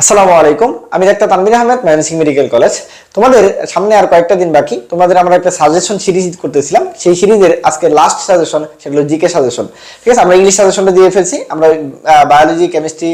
আসসালামু আলাইকুম। আমি doctor Tanvir Ahmed, Mymensingh medical college. তোমাদের সামনে আর কয়েকটা দিন বাকি। তোমাদের আমরা একটা সাজেশন সিরিজ করতেছিলাম। সেই সিরিজের আজকে লাস্ট সাজেশন সেগুলো জিকে সাজেশন ঠিক আছে? আমরা ইংলিশ সাজেশনটা দিয়ে ফেলছি। আমরা বায়োলজি কেমিস্ট্রি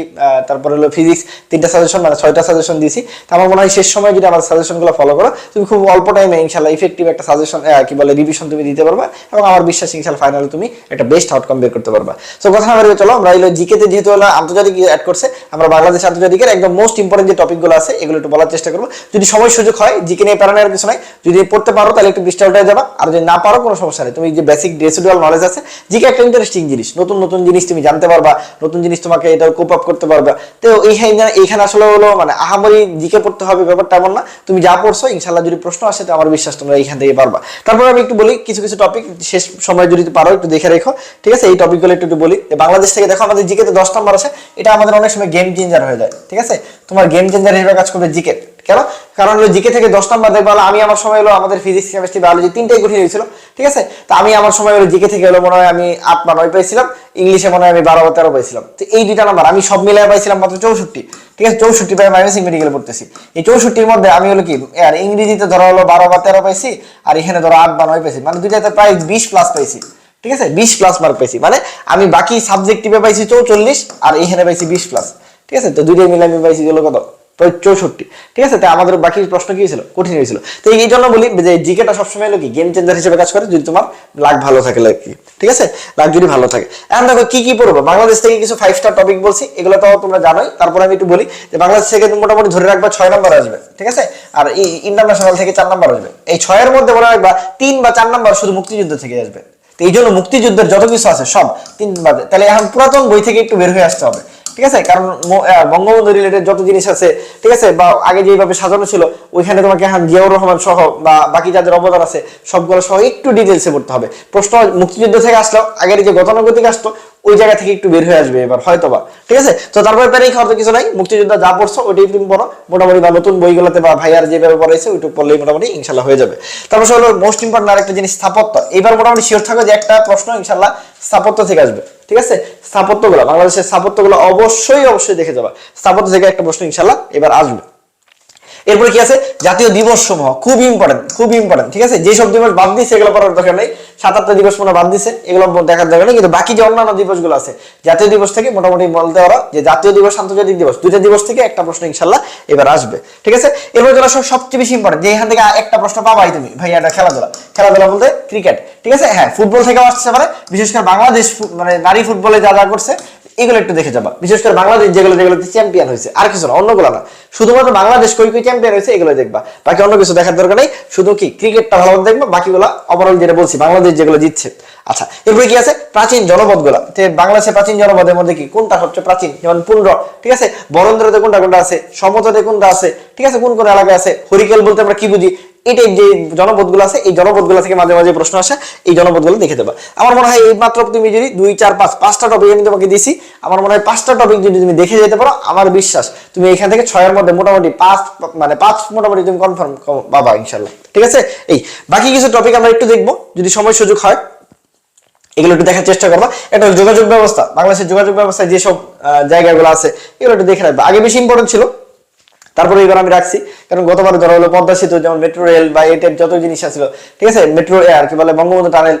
তারপরে হলো ফিজিক্স তিনটা সাজেশন মানে ছয়টা সাজেশন দিয়েছি। তো আমার মনে হয় শেষ সময় যদি আমার সাজেশনগুলো ফলো করো, তুমি খুব অল্প টাইমে ইনশাল্লাহ ইফেক্টিভ একটা সাজেশন কি বলে রিভিশন তুমি দিতে পারবা এবং আমার বিশ্বাস ইনশাল্লাহ ফাইনালে তুমি একটা বেস্ট আউটকাম বের করতে পারবা। তো কথা না চলো, আমরা হলো জিকেতে যেহেতু হলো আন্তর্জাতিক অ্যাড করছে, আমরা বাংলাদেশ আন্তর্জাতিকের একদম মোস্ট ইম্পর্টেন্ট যে টপিকগুলো আছে, এগুলো একটু বলার চেষ্টা করব। যদি সময় সুযোগ হয়, জিকে নিয়ে প্যারা নেওয়ার কিছু নাই। যদি পড়তে পারো, তাহলে একটু পৃষ্ঠা উঠে যাবা। আর যদি না পারো, কোনো সমস্যা নেই। তুমি যে বেসিক রেসিডুয়াল নলেজ আছে, জিকে একটা ইন্টারেস্টিং জিনিস। নতুন নতুন জিনিস তুমি জানতে পারবা, নতুন জিনিস তোমাকে এটা কোপ আপ করতে পারবা। তো এইখানে এইখানে আসলে হলো মানে আহামরি জিকে পড়তে হবে ব্যাপারটা এমন না। তুমি যা পড়ছো ইনশাল্লাহ যদি প্রশ্ন আসে, তো আমার বিশ্বাস তোমরা এইখান থেকে পারবা। তারপর আমি একটু বলি, কিছু কিছু টপিক শেষ সময় যদি পারো, একটু দেখে রেখো। ঠিক আছে? এই টপিকগুলো একটু একটু বলি। বাংলাদেশ থেকে, দেখো আমাদের জিকেতে দশ নম্বর আছে। এটা আমাদের অনেক সময় গেম চেঞ্জার হয়ে যায়। ঠিক আছে? তোমার গেম চেঞ্জার হিসেবে কাজ করবে জিকে। কেন? কারণ হলো জিকে থেকে দশ নম্বর দেখব আমি আমার সময় হলো আমাদের ফিজিক্স কেমিস্ট্রি বায়োলজি তিনটাই কঠিন হয়েছিল, ঠিক আছে? তো আমি আমার সময় হলো জিকে থেকে হলো মনে হয় আমি আট বা নয় পাইছিলাম, ইংলিশে মনে হয় আমি বারো বা তেরো পাইছিলাম। তো এই দুইটা নাম্বার আমি সব মিলিয়ে পাইছিলাম মাত্র চৌষট্টি, ঠিক আছে? চৌষট্টি পাই মাইনাসিং মেডিকেল পড়তেছি। এই চৌষট্টির মধ্যে আমি হলো কি আর ইংরেজিতে ধরো হলো বারো বা তেরো পাইছি, আর এখানে ধরো আট বা নয় পাইছি মানে দুইটাতে প্রায় বিশ প্লাস পাইছি, ঠিক আছে? বিশ প্লাস মার্ক পাইছি মানে আমি বাকি সাবজেক্টিভে পাইছি চৌচল্লিশ, আর এখানে পাইছি বিশ প্লাস ঠিক আছে? তো দুইটাই মিলে আমি পাইছি হলো কত? চৌষট্টি। ঠিক আছে? তাই আমাদের বাকি প্রশ্ন কি ছিল কঠিন হয়েছিল। তো এই জন্য বলি যে জিকেটা সবসময় হলো কি? গেম চেঞ্জার হিসেবে কাজ করে যদি তোমার লাগ ভালো থাকে লাগ ঠিক আছে? লাগ যদি ভালো থাকে। এখন দেখো কি কি পড়ব? বাংলাদেশ থেকে কিছু ফাইভ স্টার টপিক বলছি। এগুলো তো তোমরা জানোই। তারপরে আমি একটু বলি যে বাংলাদেশ থেকে মোটামুটি ধরে রাখবা ছয় নম্বর আসবে। ঠিক আছে? আর এই ইন্টারন্যাশনাল থেকে চার নম্বর আসবে। এই ছয়ের মধ্যে মনে রাখবা তিন বা চার নম্বর শুধু মুক্তিযুদ্ধ থেকে আসবে। তো এই জন্য মুক্তিযুদ্ধের যত কিছু আছে সব তিন বাদে তাহলে এখন পুরাতন বই থেকে একটু বের হয়ে আসতে হবে। ঠিক আছে? কারণ বঙ্গবন্ধু রিলেটেড যত জিনিস আছে, ঠিক আছে? বা আগে যেভাবে সাজানো ছিল, ওইখানে তোমাকে এখন জিয়াউর রহমান সহ বা বাকি যাদের অবদান আছে, সবগুলো সহ একটু ডিটেলসে পড়তে হবে। প্রশ্ন মুক্তিযুদ্ধ থেকে আসলো আগের যে গতানুগতিক আসতো, ওই জায়গা থেকে একটু বের হয়ে আসবে এবার, হয়তো বা। ঠিক আছে? তো তারপরে প্যারেই খাওয়ার তো কিছু নাই। মুক্তিযোদ্ধা যা পড়ছো, ওইটাই তুমি পড়ো। মোটামুটি বা নতুন বইগুলোতে বা ভাইয়ার যেভাবে পড়াইছে, ওইটুকু পড়লেই মোটামুটি ইনশাল্লাহ হয়ে যাবে। তারপর হলো মোস্ট ইম্পর্টেন্ট আরেকটা জিনিস, স্থাপত্য। এবার মোটামুটি শিওর থাকো যে একটা প্রশ্ন ইনশাল্লাহ স্থাপত্য থেকে আসবে। ঠিক আছে? স্থাপত্যগুলো, বাংলাদেশের স্থাপত্যগুলো অবশ্যই অবশ্যই দেখে যাবা। স্থাপত্য থেকে একটা প্রশ্ন ইনশাল্লাহ এবার আসবে। এরপরে কি আছে? জাতীয় দিবস সমূহ খুব ইম্পর্টেন্ট খুব ইম্পর্টেন্ট ঠিক আছে? যেসব দিবস বাদ দিচ্ছে এগুলো পড়ার দরকার নেই। সাতাত্তর দিবস মনে বাদ দিছে এগুলো দেখার দরকার নেই। কিন্তু বাকি যে অন্যান্য দিবসগুলো আছে, জাতীয় দিবস থেকে মোটামুটি বলতে পারো যে জাতীয় দিবস, আন্তর্জাতিক দিবস, দুইটা দিবস থেকে একটা প্রশ্ন ইনশাল্লাহ এবার আসবে, ঠিক আছে? এরপরে যেটা সবচেয়ে বেশি ইম্পর্টেন্ট যে এখান থেকে একটা প্রশ্ন পাবাই তুমি ভাই এটা খেলাধুলা। খেলাধুলা বলতে ক্রিকেট ঠিক আছে? হ্যাঁ ফুটবল থেকে আসতে পারে, বিশেষ করে বাংলাদেশ মানে নারী ফুটবলে যা যা করছে, এগুলো একটু দেখে যাবা। বিশেষ করে বাংলাদেশ যেগুলো যেগুলো চ্যাম্পিয়ন হয়েছে, আর কিছু না, অন্যগুলো না। শুধুমাত্র বাংলাদেশ কই কই চ্যাম্পিয়ন হয়েছে, এগুলো দেখবা। বাকি অন্য কিছু দেখার দরকার নেই, শুধু কি ক্রিকেটটা ভালো দেখবা, বাকিগুলো ওভারঅল যেটা বলছি, বাংলাদেশ যেগুলো জিতছে। আচ্ছা এরপরে কি আছে? প্রাচীন জনপদগুলা বাংলাদেশের প্রাচীন জনপদের মধ্যে কি? কোনটা সবচেয়ে প্রাচীন? যেমন পুন্ড্র ঠিক আছে? বরেন্দ্রতে কোনটা কোনটা আছে? সমতটে কোনটা আছে? ঠিক আছে? কোন কোন এলাকায় আছে? হরিকেল বলতে আমরা কি বুঝি? এটাই যে জনপদগুলো আছে, এই জনপদগুলো থেকে মাঝে মাঝে প্রশ্ন আসে, এই জনপদগুলো দেখে দেবা। আমার মনে হয় এই তুমি যদি দুই, চার, পাঁচ, পাঁচটা টপিক আমি তোমাকে দিছি, আমার মনে হয় পাঁচটা টপিক যদি তুমি দেখে যেতে পারো, আমার বিশ্বাস তুমি এখান থেকে ছয়ের মধ্যে মোটামুটি পাঁচ মানে পাঁচ মোটামুটি তুমি কনফার্ম পাবা ইনশাল্লাহ ঠিক আছে? এই, বাকি কিছু টপিক আমরা একটু দেখব, যদি সময় সুযোগ হয়। এগুলো একটু দেখার চেষ্টা করবা। এটা যোগাযোগ ব্যবস্থা। বাংলাদেশের যোগাযোগ ব্যবস্থায় যেসব জায়গাগুলো আছে, এগুলো একটু দেখে রাখবা। আগে বেশি ইম্পর্টেন্ট ছিল। তারপরে এবার আমি রাখছি। কারণ গতবার ধরো হলো পদ্মা সেতু, যেমন মেট্রো রেল বা এই টাইপ যত জিনিস আছিল ঠিক আছে? মেট্রো আর কি বলে, বঙ্গবন্ধু টানেল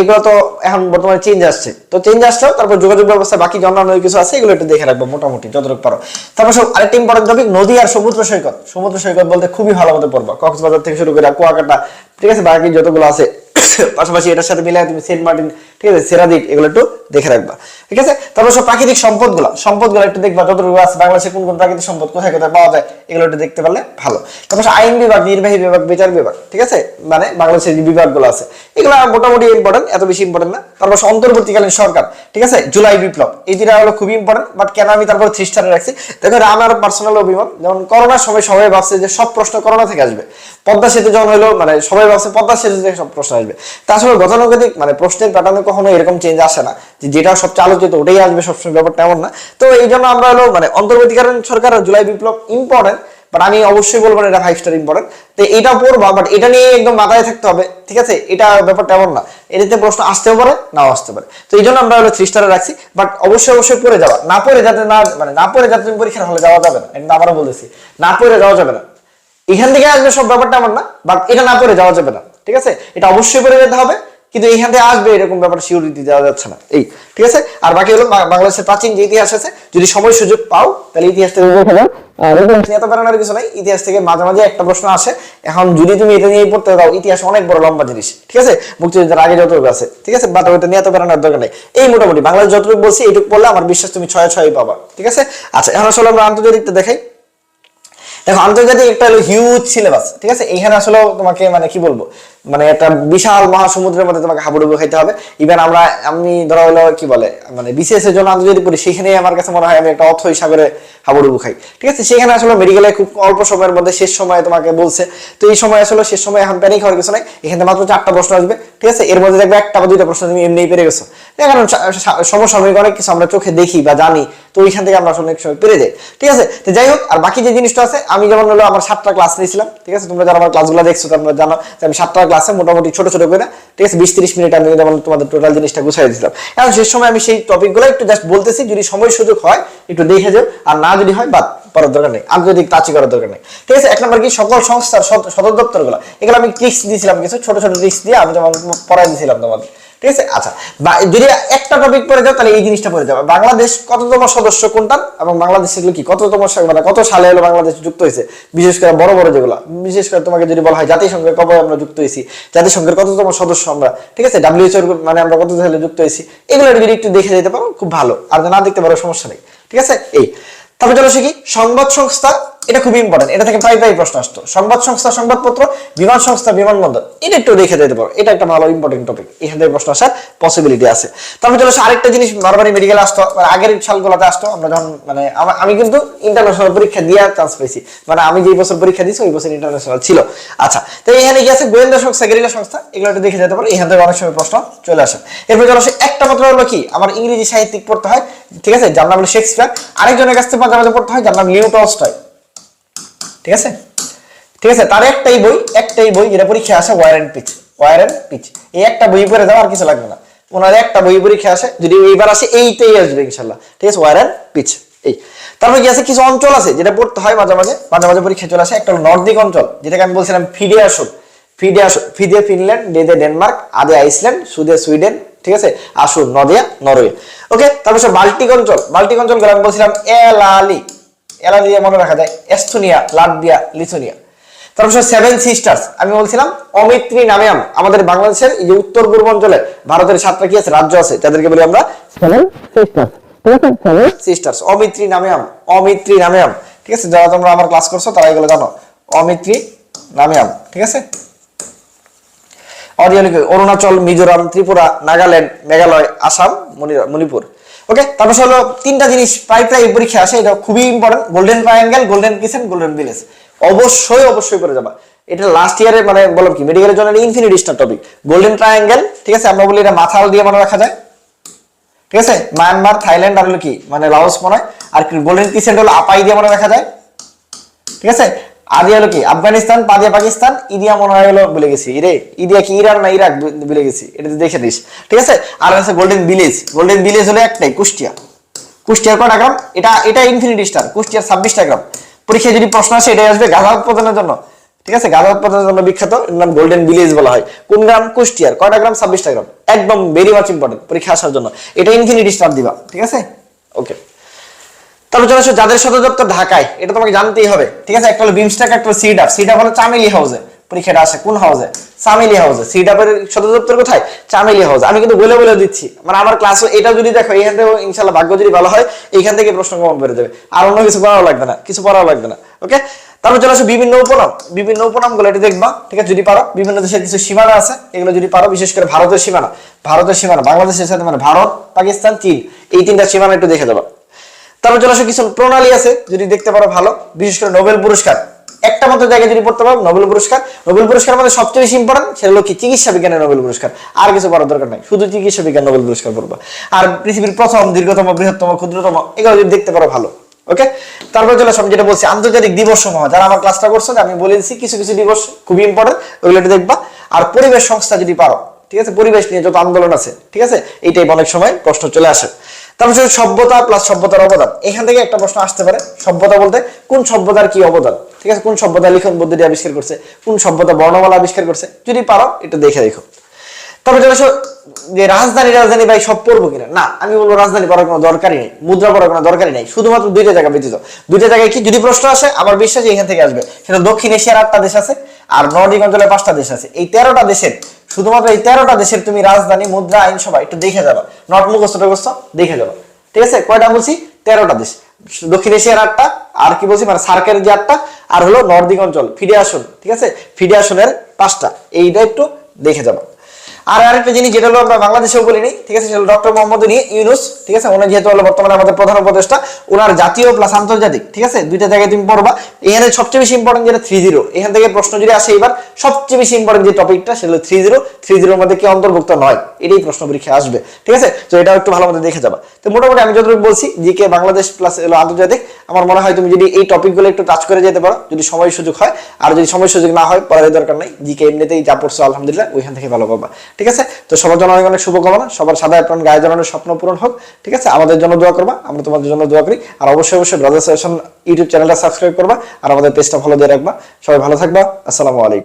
এগুলো তো এখন বর্তমানে চেঞ্জ আসছে। তো চেঞ্জ আসলেও তারপর যোগাযোগ ব্যবস্থা, বাকি অন্যান্য কিছু আছে, এগুলো একটু দেখে রাখব মোটামুটি, যতটুকু পারো। তারপর সব আরেকটা ইম্পর্টেন্ট টপিক নদী আর সমুদ্র সৈকত। সমুদ্র সৈকত বলতে খুবই ভালো মতো পড়বা। কক্সবাজার থেকে শুরু করে কুয়াকাটা, ঠিক আছে? বাকি যতগুলো আছে, পাশাপাশি এটার সাথে মিলে তুমি সেন্ট মার্টিন ঠিক আছে সেরাদ্বীপ এগুলো একটু দেখে রাখবা। ঠিক আছে? তারপর সব প্রাকৃতিক সম্পদগুলো সম্পদগুলো একটু দেখবা, যতটুকু আছে, বাংলাদেশে কোন কোন প্রাকৃতিক সম্পদ কোথায় কোথায় পাওয়া যায়, এগুলো একটু দেখতে পারলে ভালো। তারপর আইন বিভাগ, নির্বাহী বিভাগ, বিচার বিভাগ, ঠিক আছে? মানে বাংলাদেশের যে বিভাগগুলো আছে, এগুলো মোটামুটি ইম্পর্টেন্ট এত বেশি ইম্পর্টেন্ট না। তারপর অন্তর্বর্তীকালীন সরকার, ঠিক আছে? জুলাই বিপ্লব, এই দুটা হলো খুবই ইম্পর্টেন্ট বাট কেন আমি তারপর থ্রি স্টারে রাখছি? দেখো আমার পার্সোনাল অভিমত, যেমন করোনার সময় সবাই ভাবছে যে সব প্রশ্ন করোনা থেকে আসবে। পদ্মা সেতু যখন হলো মানে সবাই ভাবছে পদ্মা সেতু থেকে সব প্রশ্ন আসবে। তা আসলে গতানুগতিক মানে প্রশ্নের প্যাটার্নে কখনো এরকম চেঞ্জ আসে না। যেটা সবচেয়ে আলোচিত, ওটাই আসবে সবসময়, ব্যাপারটা এমন না। তো এই জন্য আমরা হলো মানে অন্তর্বর্তীকালীন সরকার জুলাই বিপ্লব ইম্পর্টেন্ট বাট আমি অবশ্যই বলব এটা ফাইভ স্টার ইম্পর্টেন্ট তো এটা পড়বা বাট এটা নিয়ে একদম মাথায় থাকতে হবে, ঠিক আছে? এটা ব্যাপারটা এমন না। এটাতে প্রশ্ন আসতেও পারে, নাও আসতে পারে। তো এই জন্য আমরা হলো থ্রি স্টারে রাখছি বাট অবশ্যই অবশ্যই পড়ে যাওয়া না পড়ে যাতে না মানে না পড়ে যাতে তুমি পরীক্ষার হলে যাওয়া যাবে না। এটা আবারও বলেছি না পড়ে যাওয়া যাবে না। এখান থেকে আসবে সব ব্যাপারটা এমন না বাট এটা না পড়ে যাওয়া যাবে না, ঠিক আছে? এটা অবশ্যই পড়ে যেতে হবে। কিন্তু এইখান থেকে আসবে এরকম ব্যাপার সিউরিটি দেওয়া যাচ্ছে না। এই ঠিক আছে? আর বাকি হলো বাংলাদেশের প্রাচীন যে ইতিহাস আছে যদি সময় সুযোগ পাও তাহলে ইতিহাস থেকে এত বেড়ানোর কিছু নাই। ইতিহাস থেকে মাঝে মাঝে একটা প্রশ্ন আসে। এখন যদি তুমি এটা নিয়ে পড়তে দাও ইতিহাস অনেক বড় লম্বা জিনিস। ঠিক আছে? মুক্তিযুদ্ধের আগে যতটুকু আছে। ঠিক আছে? বাট ওইটা নিয়ে এত বেড়ানোর দরকার নেই। এই মোটামুটি বাংলাদেশ যতটুকু বলছি এইটুকু পড়লে আমার বিশ্বাস তুমি ছয় ছয় পাবা। ঠিক আছে? আচ্ছা এখন আসলে আমরা আন্তর্জাতিকটা দেখাই। দেখো, আন্তর্জাতিক একটা হলো হিউজ সিলেবাস ঠিক আছে? এইখানে আসলে তোমাকে মানে কি বলব? মানে একটা বিশাল মহাসমুদ্রের মধ্যে তোমাকে হাবুডুবু খাইতে হবে। ইভেন আমরা, আমি ধরো হলো কি বলে মানে বিসিএস এর জন্য আন্তর্জাতিক পড়ি, সেখানে আমার কাছে মনে হয় আমি একটা অথই সাগরে হাবুডুবু খাই। ঠিক আছে? সেখানে আসলে মেডিকেলে খুব অল্প সময়ের মধ্যে শেষ সময়ে তোমাকে বলছে। তো এই সময় আসলে শেষ সময় এখন প্যানিক হওয়ার কিছু নাই। এখানে মাত্র চারটা প্রশ্ন আসবে। ঠিক আছে? এর মধ্যে দেখবে একটা বা দুইটা প্রশ্ন তুমি এমনিই পেরে গেছো। কারণ সমসাময়িক অনেক কিছু আমরা চোখে দেখি বা জানি, তো ওইখান থেকে আমরা অনেক সময় পেরে যাই। ঠিক আছে? তো যাই হোক, আর বাকি যে জিনিসটা আছে, আমি যেমন হলো আমার সাতটা ক্লাস নিয়েছিলাম, ঠিক আছে? তোমরা যারা আমার ক্লাসগুলো দেখছ, তোমরা জানো যে আমি সাতটা ক্লাসে মোটামুটি ছোট ছোট করে, ঠিক আছে? বিশ তিরিশ মিনিট আমি যেমন তোমাদের টোটাল জিনিসটা গুছাই দিয়েছিলাম এখন শেষ সময় আমি সেই টপিকগুলো একটু জাস্ট বলতেছি, যদি সময় সুযোগ হয়, একটু দেখে যাও, আর না যদি হয়, বাদ করার দরকার নেই আন্তর্জাতিক টাচি করার দরকার নেই। ঠিক আছে? এক নম্বর কি? সকল সংস্থার সদ- সদর দপ্তরগুলো। এগুলো আমি ট্রিক্স দিয়েছিলাম কিছু, ছোট ছোট ট্রিক্স দিয়ে আমি যেমন পড়াই দিয়েছিলাম তোমাদের। ঠিক আছে? আচ্ছা যদি একটা টপিক পড়ে যাও, তাহলে এই জিনিসটা পড়ে যাবে বাংলাদেশ কততম সদস্য কোনটা এবং বাংলাদেশ এগুলো কি? কততম মানে কত সালে হলো বাংলাদেশ যুক্ত হয়েছে? বিশেষ করে বড় বড় যেগুলো। বিশেষ করে তোমাকে যদি বলা হয় জাতিসংঘের কবে আমরা যুক্ত হয়েছি? জাতিসংঘের কততম সদস্য আমরা? ঠিক আছে? ডাব্লিউএইচওর মানে আমরা কত সালে যুক্ত হয়েছি? এগুলো যদি একটু দেখে যেতে পারো, খুব ভালো। আর না দেখতে পারো, সমস্যা নেই। ঠিক আছে? এই তারপর চলো শিখি সংবাদ সংস্থা, এটা খুবই ইম্পর্টেন্ট এটা থেকে প্রায় প্রায় প্রশ্ন আসতো। সংবাদ সংস্থা, সংবাদপত্র, বিমান সংস্থা, বিমানবন্দর, এটা একটু দেখে যেতে পারো। এটা একটা ভালো ইম্পর্টেন্ট টপিক এখান থেকে প্রশ্ন আসার পসিবিলিটি আছে। তারপর চলো আরেকটা জিনিস, বারবারই মেডিকেল আসতো মানে আগের সালগুলোতে আসতো, আমরা যখন মানে আমি কিন্তু ইন্টারন্যাশনাল পরীক্ষা দেওয়ার চান্স পেয়েছি। মানে আমি যেই বছর পরীক্ষা দিয়েছি, ওই বছর ইন্টারন্যাশনাল ছিল। আচ্ছা তো এখানে কি আছে? গোয়েন্দা সংস্থা গেরিলা সংস্থা, এগুলো একটু দেখে যেতে পারো। এখান থেকে অনেক সময় প্রশ্ন চলে আসে। এরপর চলো একটা মাত্র হলো কি? আমার ইংরেজি, সাহিত্যিক পড়তে হয়। ঠিক আছে? যার নাম হলো শেক্সপিয়ার। আরেকজনের কাছ থেকে মাঝে পড়তে হয়, যার নাম লিও টলস্টয়। ঠিক আছে? ঠিক আছে, তার একটাই বই একটাই বই যেটা পরীক্ষা আসে war and peace war and peace. এই একটা বই পড়ে দাও আর কিছু লাগবে না। ওনার একটা বই পরীক্ষা আসে, যদি এইবার আসে, এইটাই আসবে ইনশাল্লাহ ঠিক আছে? ওয়ার এন্ড পিচ, এই। তারপর কি আছে? কিছু অঞ্চল আছে যেটা পড়তে হয় মাঝে মাঝে মাঝে মাঝে পরীক্ষা চলে আসে। একটা নর্দিক অঞ্চল, যেটাকে আমি বলছিলাম ফিডে আসুন ফিডে আসুন ফিদে ফিনল্যান্ড ডেদে ডেনমার্ক, আদে আইসল্যান্ড, সুদে সুইডেন ঠিক আছে? আসুন নদিয়া নরওয়ে। ওকে তারপর সে বাল্টিক অঞ্চল বাল্টিক অঞ্চল আমি বলছিলাম এলালি। এলা দিয়ে মনে রাখা যায় এস্তোনিয়া লাটভিয়া লিথুনিয়া। তারপর সেভেন সিস্টার্স আমি বলছিলাম অমিত্রী নামেয়াম আমাদের বাংলাদেশের এই যে উত্তর পূর্বাঞ্চলে ভারতের সাতটা কি আছে? রাজ্য আছে। যাদেরকে বলি আমরা সেভেন সিস্টার্স সিস্টার্স অমিত্রী নামেয়াম। অমিত্রী নামেয়াম। ঠিক আছে? যারা তোমরা আমার ক্লাস করছ তারা এগুলো জানো। অমিত্রী নামেয়াম। ঠিক আছে? অরুণাচল, মিজোরাম, ত্রিপুরা, নাগাল্যান্ড, মেঘালয়, আসাম মণিপুর। ওকে তারপর হলো তিনটা জিনিস প্রায় প্রায় পরীক্ষা আসে, এটা খুবই important golden triangle golden kitchen golden village অবশ্যই অবশ্যই করে যাবা। এটা লাস্ট ইয়ারে মানে বললাম কি মেডিকেলের জন্য infinity star topic golden triangle ঠিক আছে? আমরা বলি এটা মাথাল দিয়ে মনে রাখা যায়। ঠিক আছে? মায়ানমার থাইল্যান্ড আর হলো কি? মানে লাওস মনে হয়। আর গোল্ডেন কিচেন হলো আপাই দিয়ে মনে রাখা যায়। ঠিক আছে? আদি হলো কি? আফগানিস্তান পাদিয়া পাকিস্তান ইডিয়া মনে হয় বলে গেছি। রে ইডিয়া কি ইরান না ইরাক বলে গেছি? এটা দেখে দিস। ঠিক আছে? আর আছে গোল্ডেন ভিলেজ গোল্ডেন ভিলেজ হলো একটাই, কুষ্টিয়া। কুষ্টিয়ার কটা গ্রাম? এটা এটা ইনফিনিটি স্টার কুষ্টিয়ার ছাব্বিশটা গ্রাম। পরীক্ষায় যদি প্রশ্ন আসে, এটাই আসবে গাঁজা উৎপাদনের জন্য। ঠিক আছে? গাঁজা উৎপাদনের জন্য বিখ্যাত নাম গোল্ডেন ভিলেজ বলা হয়। কোন গ্রাম? কুষ্টিয়ার। কটা গ্রাম? ছাব্বিশটা গ্রাম। একদম ভেরি মাচ ইম্পর্টেন্ট পরীক্ষা আসার জন্য। এটা ইনফিনিটি স্টার দিবা। ঠিক আছে? ওকে তারপর চলে আসো যাদের সদর দপ্তর ঢাকায়, এটা তোমাকে জানতেই হবে। ঠিক আছে? একটা হলো বিমস্টাক একটা হলো সিডাপ সিডাপ হলো চামেলি হাউসে পরীক্ষাটা আসে। কোন হাউসে চামেলি হাউসে সিডাপের সদর দপ্তর কোথায়? চামেলি হাউস আমি কিন্তু বলে বলে দিচ্ছি। মানে আমার ক্লাস এটা যদি দেখো, এখান থেকে ইনশাল্লাহ ভাগ্য যদি ভালো হয়, এইখান থেকে প্রশ্ন কমন বেড়ে যাবে। আর অন্য কিছু করাও লাগবে না। কিছু পড়াও লাগবে না। ওকে তারপর চলে আসো বিভিন্ন উপনাম। বিভিন্ন উপনামগুলো এটা দেখবা। ঠিক আছে? যদি পারো। বিভিন্ন দেশের কিছু সীমানা আছে। এগুলো যদি পারো, বিশেষ করে ভারতের সীমানা। ভারতের সীমানা। বাংলাদেশের সাথে মানে ভারত, পাকিস্তান, চীন। এই তিনটা সীমানা একটু দেখে দেবা। তারপর চলে কিছু প্রণালী আছে, যদি দেখতে পারো ভালো, বিশেষ করে নোবেল পুরস্কার। একটা মাত্র জায়গায় যদি পড়তে পারো, নোবেল পুরস্কার। নোবেল পুরস্কার মধ্যে সবচেয়ে বেশি ইম্পর্টেন্ট সেটা হলো কি? চিকিৎসা বিজ্ঞানের নোবেল পুরস্কার। আর কিছু পড়ার দরকার নাই, শুধু চিকিৎসা বিজ্ঞান নোবেল পুরস্কার পড়বা। আর পৃথিবীর প্রথম, দীর্ঘতম, বৃহত্তম, ক্ষুদ্রতম, এগুলো যদি দেখতে পারো ভালো, ওকে? তারপর চলে আসো, আমি যেটা বলছি, আন্তর্জাতিক দিবস সমূহ। যারা আমার ক্লাসটা করছ, আমি বলে দিচ্ছি, কিছু কিছু দিবস খুবই ইম্পর্টেন্ট ওইগুলো দেখবা। আর পরিবেশ সংস্থা যদি পারো ঠিক আছে? পরিবেশ নিয়ে যত আন্দোলন আছে, ঠিক আছে? এই টাইপ অনেক সময় প্রশ্ন চলে আসে। তারপর সভ্যতা প্লাস সভ্যতার অবদান। এখান থেকে একটা প্রশ্ন আসতে পারে, সভ্যতা বলতে কোন সভ্যতার কি অবদান? ঠিক আছে? কোন সভ্যতা লিখন পদ্ধতি আবিষ্কার করছে? কোন সভ্যতা বর্ণমালা আবিষ্কার করছে? যদি পারো একটু দেখে দেখো। তারপর আসো, যে রাজধানী রাজধানী ভাই সব পড়ব কিনা? না, আমি বলব রাজধানী পড়ার কোনো দরকারই নেই, মুদ্রা পড়ার কোনো দরকারই নেই। শুধুমাত্র দুইটা জায়গা ব্যতীত। দুইটা জায়গায় কি? যদি প্রশ্ন আসে আমার বিশ্বাস এখান থেকে আসবে। সেটা দক্ষিণ এশিয়ার আটটা দেশ আছে, আর নর্ডিক অঞ্চলের পাঁচটা দেশ আছে। এই তেরোটা দেশের শুধুমাত্র এই তেরোটা দেশের তুমি রাজধানী, মুদ্রা, আইনসভা, একটু দেখে যাবা। নট মুখস্থ দেখে যাবা। ঠিক আছে? কয়টা বলছি? তেরোটা দেশ। দক্ষিণ এশিয়ার আটটা, আর কি বলছি? মানে সার্কের যে আটটা, আর হলো নর্দিক অঞ্চল। ফিডে আসন, ঠিক আছে? ফিডে আসনের পাঁচটা। এইটা একটু দেখে যাবা। আর আরেকটা জিনিস যেটা হলো আমরা বাংলাদেশেও বলিনি, ঠিক আছে? সেটা ডক্টর মোহাম্মদ ইউনি ইউনুস, ঠিক আছে? উনি যেহেতু হলো বর্তমানে আমাদের প্রধান উপদেষ্টা ওনার জাতীয় প্লাস আন্তর্জাতিক, ঠিক আছে? দুইটা জায়গায় তুমি পড়বা। এখানে সবচেয়ে বেশি ইম্পর্টেন্ট যেটা থ্রি জিরো এখান থেকে প্রশ্ন যদি আসে এবার, সবচেয়ে বেশি ইম্পর্টেন্ট যে টপিকটা সেটা হলো থ্রি জিরো থ্রি জিরোর মধ্যে কি অন্তর্ভুক্ত নয়? এটাই প্রশ্ন পরীক্ষা আসবে, ঠিক আছে? তো এটাও একটু ভালো মতো দেখে যাবা। তো মোটামুটি আমি যতটুকু বলছি জিকে বাংলাদেশ প্লাস হলো আন্তর্জাতিক। আমার মনে হয় তুমি যদি এই টপিকগুলো একটু টাচ করে যেতে পারো, যদি সময় সুযোগ হয়, আর যদি সময় সুযোগ না হয়, পড়ার দরকার নাই জিকে এমনিতেই যা পড়ছো, আলহামদুলিল্লাহ, ওইখান থেকে ভালো পাবা, ঠিক আছে? তো সবার জন্য অনেক অনেক শুভকামনা, সবার সাদা আপনার গায়ে জড়ানোর স্বপ্ন পূরণ হোক, ঠিক আছে? আমাদের জন্য দোয়া করবা, আমরা তোমাদের জন্য দোয়া করি, আর অবশ্যই অবশ্যই ব্রাদার সেশন ইউটিউব চ্যানেলটা সাবস্ক্রাইব করবা, আর আমাদের পেজটা ফলো দিয়ে রাখবা, সবাই ভালো থাকবা, আসসালামু আলাইকুম।